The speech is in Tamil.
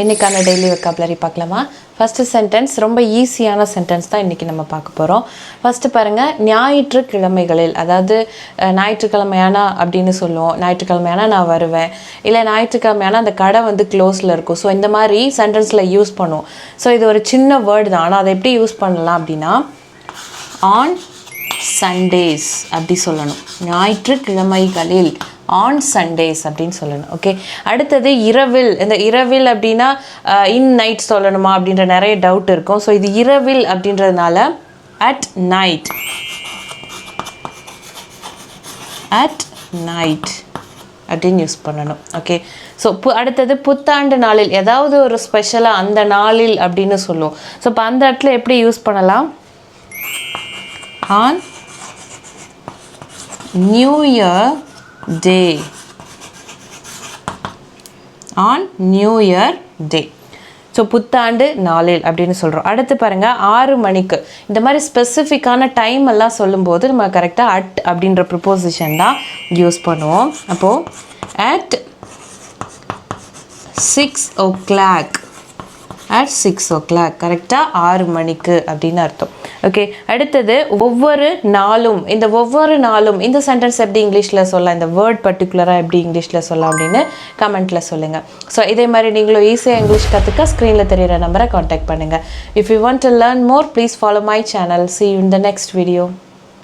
இன்றைக்கான டெய்லி வெக்காபுலரி பார்க்கலாமா? ஃபஸ்ட்டு சென்டென்ஸ் ரொம்ப ஈஸியான சென்டென்ஸ் தான் இன்றைக்கி நம்ம பார்க்க போகிறோம் ஃபஸ்ட்டு பாருங்கள் ஞாயிற்றுக்கிழமைகளில் அதாவது ஞாயிற்றுக்கிழமையானா அப்படின்னு சொல்லுவோம். ஞாயிற்றுக்கிழமையானா நான் வருவேன். இல்லை ஞாயிற்றுக்கிழமையானா அந்த கடை வந்து க்ளோஸில் இருக்கும். ஸோ இந்த மாதிரி சென்டென்ஸில் யூஸ் பண்ணுவோம் ஸோ இது ஒரு சின்ன வேர்டு தான். ஆனால் அதை எப்படி யூஸ் பண்ணலாம் அப்படின்னா ஆன் சண்டேஸ் அப்படி சொல்லணும். ஞாயிற்றுக்கிழமைகளில் ஆன் சண்டேஸ் அப்படின்னு சொல்லணும் ஓகே அடுத்தது இரவில் இந்த இரவில் அப்படின்னா uh, இன் நைட் சொல்லணுமா அப்படின்ற நிறைய டவுட் இருக்கும். ஸோ இது இரவில் அப்படின்றதுனால அட் நைட் அட் நைட் அப்படின்னு யூஸ் பண்ணணும் ஓகே ஸோ பு அடுத்தது புத்தாண்டு நாளில் ஏதாவது ஒரு ஸ்பெஷலாக அந்த நாளில் அப்படின்னு சொல்லுவோம். ஸோ இப்போ அந்த இடத்துல எப்படி யூஸ் பண்ணலாம்? On new year day on new year day so புத்தாண்டு நாளில் அப்படின்னு சொல்கிறோம் அடுத்து பாருங்கள் ஆறு மணிக்கு. இந்த மாதிரி ஸ்பெசிஃபிக்கான டைம் எல்லாம் சொல்லும்போது நம்ம கரெக்டாக அட் அப்படின்ற ப்ரிப்போசிஷன் தான் யூஸ் பண்ணுவோம். அப்போது at six o'clock at six o'clock கரெக்டாக ஆறு மணிக்கு அப்படின்னு அர்த்தம். ஓகே அடுத்தது ஒவ்வொரு நாளும் இந்த ஒவ்வொரு நாளும் இந்த சென்டென்ஸ் எப்படி இங்கிலீஷில் சொல்லலாம்? இந்த வேர்ட் பர்டிகுலராக எப்படி இங்கிலீஷில் சொல்லலாம் அப்படின்னு கமெண்ட்டில் சொல்லுங்கள் ஸோ இதே மாதிரி நீங்களும் ஈஸியாக இங்கிலீஷ் கற்றுக்க ஸ்க்ரீனில் தெரிகிற நம்பரை காண்டாக்ட் பண்ணுங்கள் if you want to learn more please follow my channel see in the next video